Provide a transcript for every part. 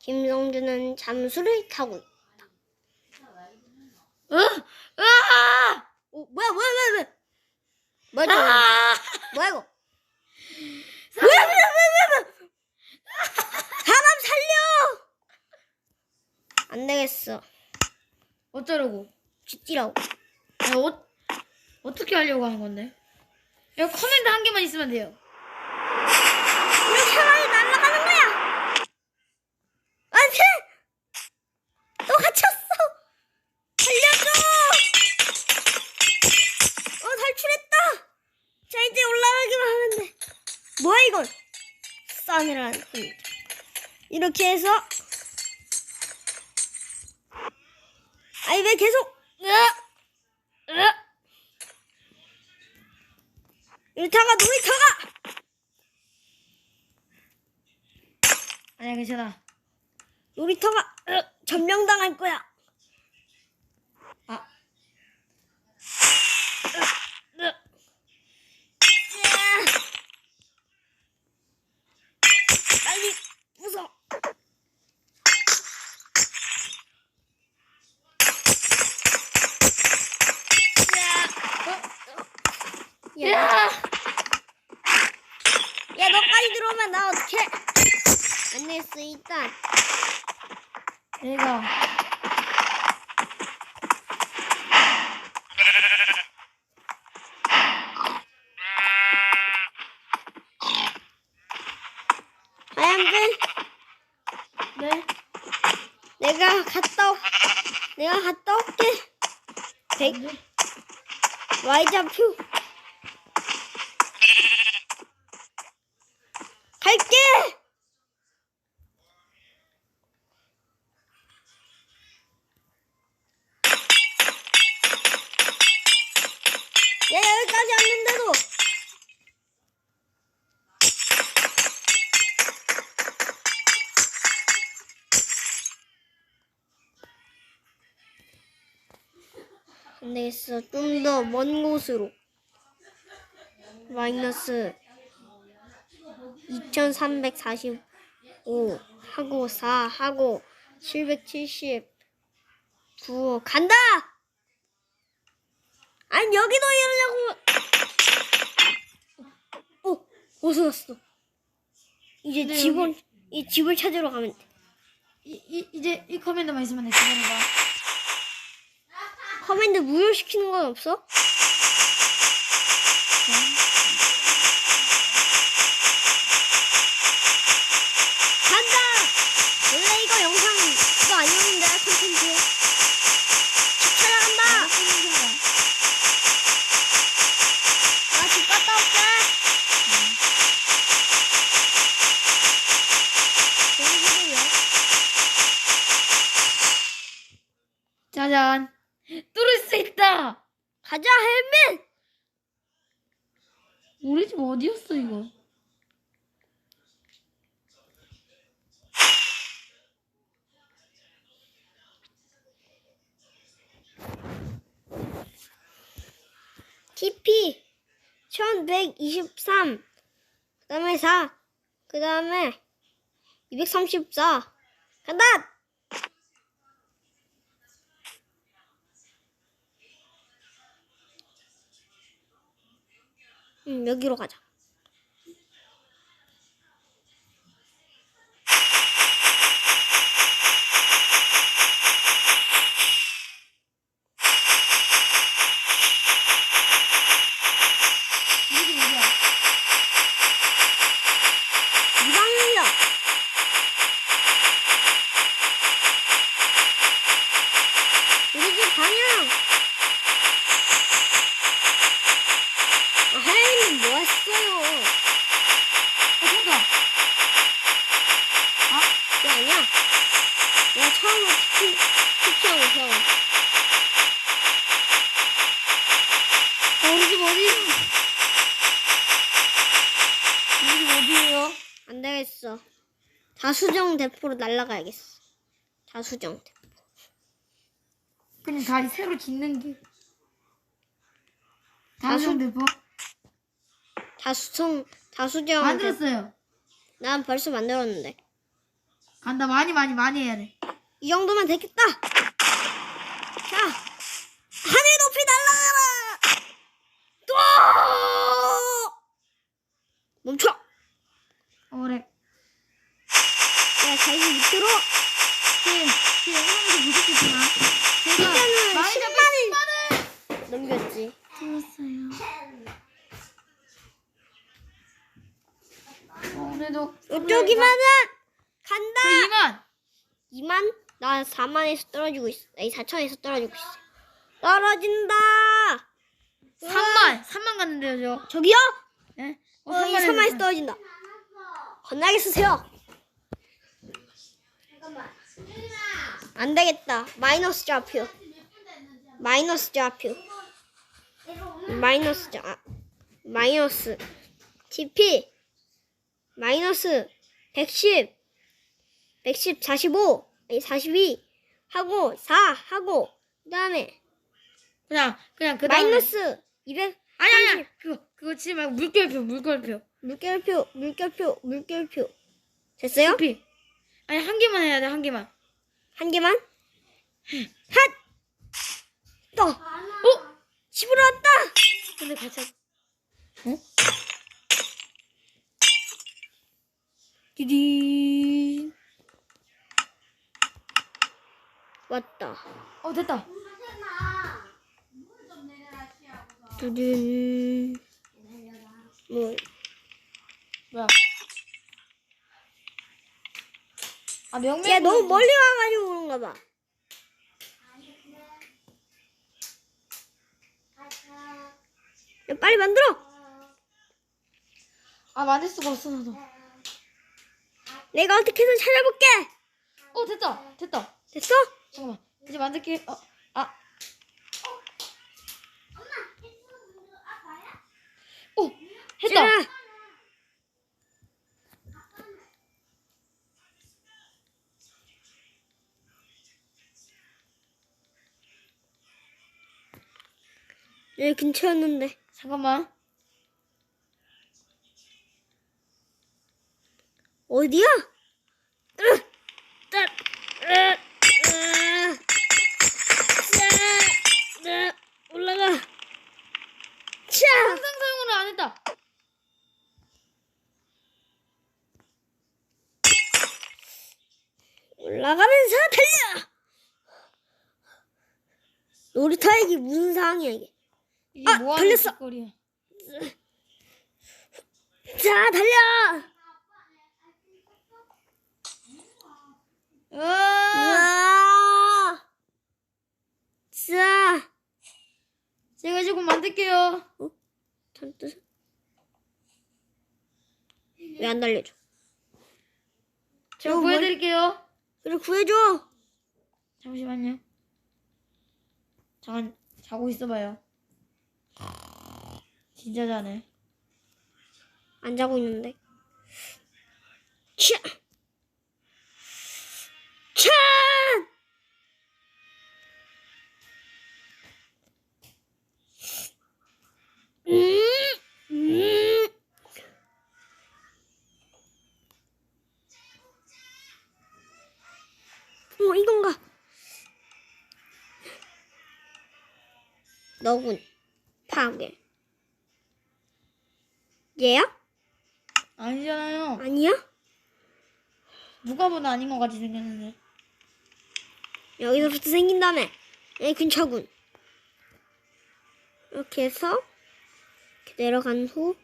김성준은 잠수를 타고 있다. 으! 으아! 오, 뭐야, 뭐야, 뭐야, 뭐야. 뭐야, 아! 뭐야, 이거. 뭐야, 뭐야, 뭐야, 뭐야. 사람 살려! 안 되겠어. 어쩌려고? 쥐찌라고. 아, 어, 어떻게 하려고 하는 건데? 이거 커맨드 한 개만 있으면 돼요. 이렇게 사람이 날아가는 거야! 안 돼! 또 갇혔어! 살려줘! 어, 탈출했다! 자, 이제 올라가기만 하면 돼. 뭐야, 이건? 쌍이라는 겁니다. 이렇게 해서. 아니, 왜 계속, 으악! 으악! 놀이터가, 놀이터가! 아니야, 괜찮아. 놀이터가 으악, 점령당할 거야. 아, 빨리 부숴. 야, 야, 야! 야, 너까지 들어오면 나 어떡해? 일단. 내가. 하얀불, 네? 내가 갔다, 오, 내가 갔다 올게. 백, Y좌표. 갈게! 야, 여기까지 왔는데도. 안 되겠어. 좀 더 먼 곳으로. 마이너스 2345 하고 4 하고 779 간다! 아니 여기도 이러냐고 어 어디서 났어 이제 네, 집을 이 집을 찾으러 가면 돼 이, 이, 이제 이 커맨드만 있으면 돼. 기다려봐. 커맨드 무효시키는 건 없어? 간다! 원래 이거 영상 그거 아니었는데 콘텐츠 집 찾아간다! 나 집 갔다 올게! 여기 집이야? 짜잔. 뚫을 수 있다! 가자 헬멧! 우리 집 어디였어, 이거? TP 1123 그 다음에 4 그 다음에 234 간다! 음, 여기로 가자 우리 집 어디야? 이 방향이야 우리 집 방향 아, 하연이는 뭐 했어요 어, 저기다. 아, 그게 아니야. 내가 처음으로 TP, TP하고 있어. 어, 우리 집 어디야? 우리 집 어디예요? 안 되겠어. 다수정 대포로 날아가야겠어. 다수정 대포. 그냥 다시 새로 짓는 게. 다수 대포? 다수성, 다수정. 만들었어요. 난 벌써 만들었는데. 간다 많이 많이 많이 해야 돼. 이 정도면 되겠다. 자, 하늘 높이 날아가라. 2만 원 간다. 어, 저 2만. 2만? 나 4만에서 떨어지고 있어. 아니 4천에서 떨어지고 있어. 떨어진다. 3만. 3만 갔는데요 저. 저기요? 네? 어, 어 3만에서, 3만에서 떨어진다. 건나게 쓰세요. 안 되겠다. 마이너스 좌표. 마이너스 좌표. 마이너스 좌 마이너스 TP 마이너스 110. 110, 45. 아니, 42. 하고, 4. 하고, 그 다음에, 그냥 그냥 그 다음에 마이너스 200. 아니 아니 그거 그거 치지 말고 물결표 물결표 물결표, 물결표, 물결표. 됐어요? TP 아니 한 개만 해야 돼 한 개만 한 개만. 핫! 또. 어? 집으로 왔다! 근데 같이 어? 디디 왔다. 어 됐다 두둔. 뭐, 뭐야 아 명명 야, 너무 멀리 와가지고 그런가 봐. 야, 빨리 만들어! 아 만들 수가 없어 나도 내가 어떻게든 찾아볼게! 어 됐다 됐다 됐어? 잠깐만 이제 만들게 어, 아 오, 했다. 자, 여기 근처였는데. 잠깐만. 어디야? 으, 따, 으, 으, 자, 으, 올라가. 차! 항상 사용을 안 했다. 올라가면서 달려! 놀이터에게 무슨 상황이야, 이게? 이게 아, 뭐 하는 걸렸어. 짓거리야. 자, 달려! 으아! 자, 제가 조금 만들게요. 잔뜩. 왜안 달려줘? 제가 어, 뭘- 보여드릴게요. 그래, 구해줘! 잠시만요. 잠깐 자고 있어봐요. 진짜 자네. 안 자고 있는데. 차! 차! 음, 음. 어, 이건가? 너군. 파괴. 얘야? 아니잖아요. 아니야? 누가 봐도 아닌 것 같이 생겼는데. 여기서부터 생긴 다음에 여기 근처군. 이렇게 해서 이렇게 내려간 후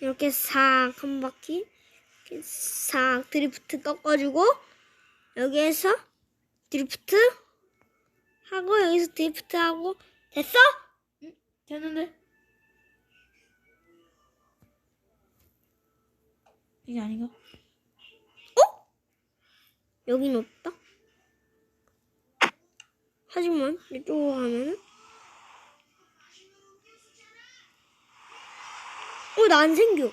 이렇게 싹 한 바퀴 이렇게 싹 드리프트 꺾어주고 여기에서 드리프트 하고 여기서 드리프트 하고 됐어? 됐는데? 이게 아닌가? 여긴 없다. 하지만 이쪽으로 가면은 어, 나 안 생겨.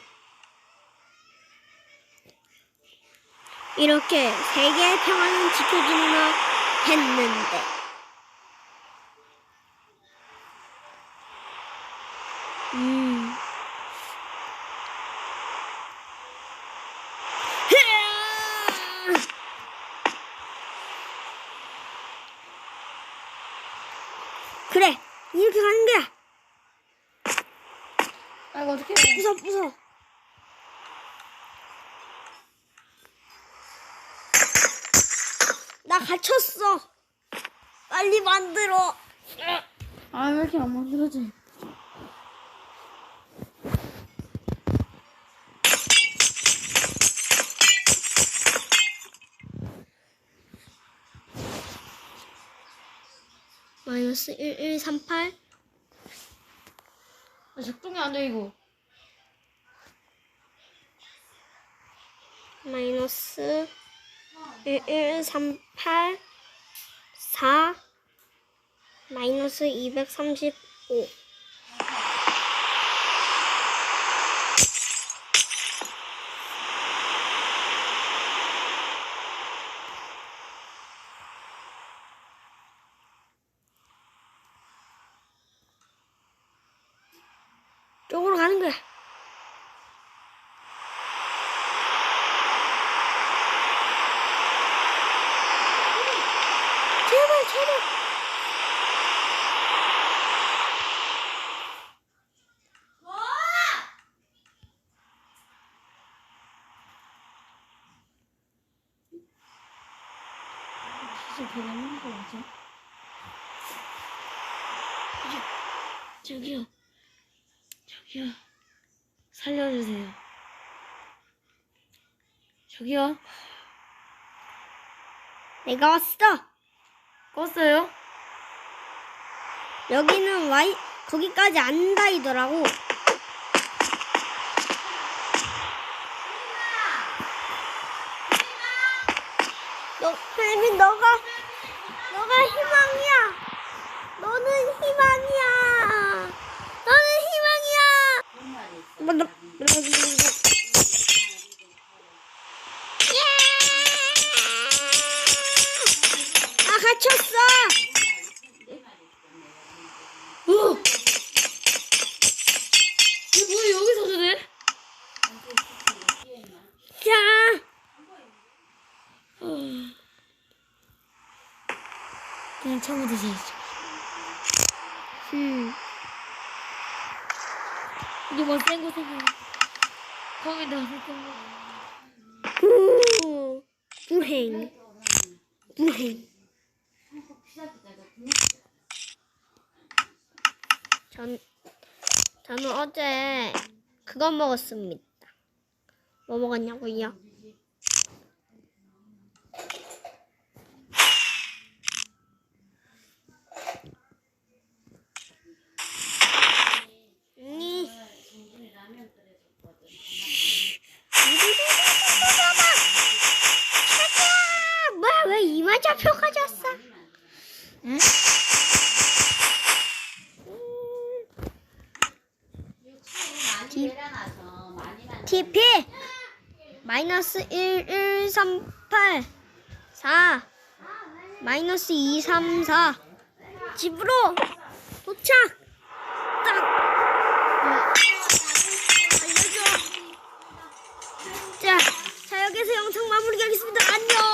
이렇게 세계의 평화는 지켜주나 했는데. 음. 흐아! 다 부숴. 나 갇혔어. 빨리 만들어. 아 왜 이렇게 안 만들어지? 마이너스 1138 아, 작동이 안 돼 이거. 마이너스 1138 4 마이너스 235 쪽으로 가는 거야. 제발 제발. 진짜 거 맞아? 저기요. 저기요. 살려주세요. 저기요. 내가 왔어. 껐어요? 여기는 와이 거기까지 안 닿이더라고. 너 혜민 너가 너가 희망이야. 너는 희망이야. 너는 희망이야. 뭐, 너, 예! 아 갇혔어. 어! 이게 뭐야 여기서 주네? 자. 그냥 처음부터 해야지. 음. 이게 뭐센거 생겨. 거기다 쓸거 후. 불행. 불행. 전, 저는 어제 그거 먹었습니다. 뭐 먹었냐고요? 니. 자기야! 뭐야 왜 이마 잡혀 가졌어? 응? TP 마이너스 1138 4 마이너스 234 집으로 도착 딱 자, 자 여기서 영상 마무리하겠습니다 안녕